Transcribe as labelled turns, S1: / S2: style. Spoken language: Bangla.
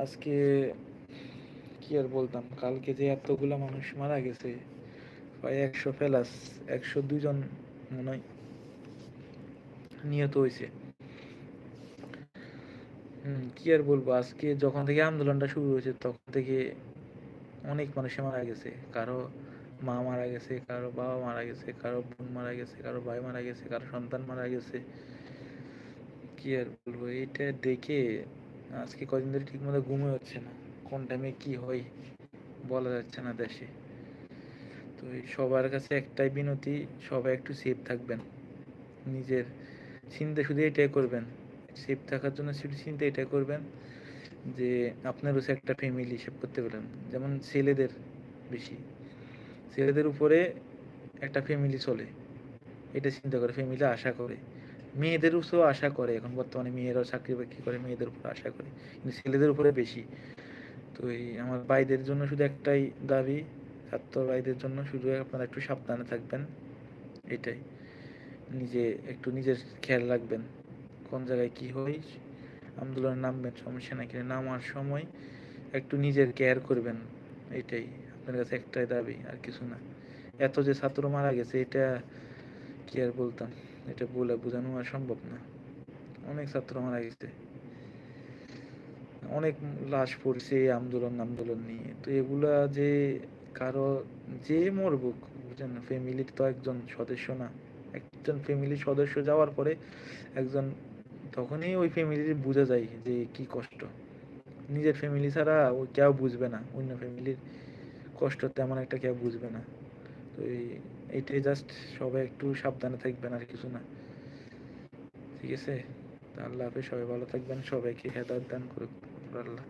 S1: আজকে কি আর বলতাম? কালকে যে এতগুলা মানুষ মারা গেছে, প্রায় একশো প্লাস একশো দুজন মনে হয় নিহত হয়েছে। কি আর বলব? আজকে যখন থেকে আন্দোলনটা শুরু হয়েছে, তখন থেকে অনেক মানুষ মারা গেছে। কারও মা মারা গেছে, কারও বাবা মারা গেছে, কারও বোন মারা গেছে, কারও ভাই মারা গেছে, কারও সন্তান মারা গেছে। কি আর বলব? এটা দেখে আজকে কদিন ধরে ঠিক মতো ঘুমে হচ্ছে না। কোন টাইমে কি হয় বলা যাচ্ছে না দেশে। তো সবার কাছে একটাই বিনতি, সবাই একটু সেফ থাকবেন। নিজের চিন্তা শুধু এটাই করবেন। সেফ থাকার জন্য শুধু চিন্তা এটাই করবেন যে আপনার হচ্ছে একটা ফ্যামিলি হিসেব করতে পারেন। যেমন ছেলেদের বেশি। ছেলেদের উপরে একটা ফ্যামিলি চলে। এটা চিন্তা করে ফ্যামিলি আশা করে। মেয়েদের উপরেও আশা করে, এখন বর্তমানে মেয়েরাও চাকরি বাকরি করে, মেয়েদের উপর আশা করে, কিন্তু ছেলেদের উপরে বেশি। তো এই আমার ভাইদের জন্য শুধু একটাই দাবি, ছাত্র ভাইদের জন্য শুধু আপনারা একটু সাবধানে থাকবেন, এটাই। নিজে একটু নিজের খেয়াল রাখবেন, কোন জায়গায় কি হয়, আন্দোলনে নামবেন, সমস্যা কিন্তু নামার সময় একটু নিজের কেয়ার করবেন, এটাই। আপনার কাছে একটাই দাবি, আর কিছু না। এত যে ছাত্র মারা গেছে, এটা কি আর বলতাম? এটা বলে বোঝানো আর সম্ভব না। অনেক ছাত্র মারা গেছে। অনেক লাশ পড়ছে আন্দোলন আন্দোলন নিয়ে। তো এগুলা যে কারও যে মরবুক বুঝলেন ফ্যামিলির তো একজন সদস্য না। একজন ফ্যামিলির সদস্য যাওয়ার পরে একজন, তখনই ওই ফ্যামিলির বোঝা যায় যে কি কষ্ট। নিজের ফ্যামিলি ছাড়া কেউ বুঝবে না। অন্য ফ্যামিলির কষ্ট তেমন একটা কেউ বুঝবে না। তো এই এইটাই জাস্ট সবাই একটু সাবধানে থাকবেন আর কিছু না। ঠিক আছে? আল্লাহ হাফেজ, সবাই ভালো থাকবেন। সবাইকে হেদায়ত দান করুক। আল্লাহ।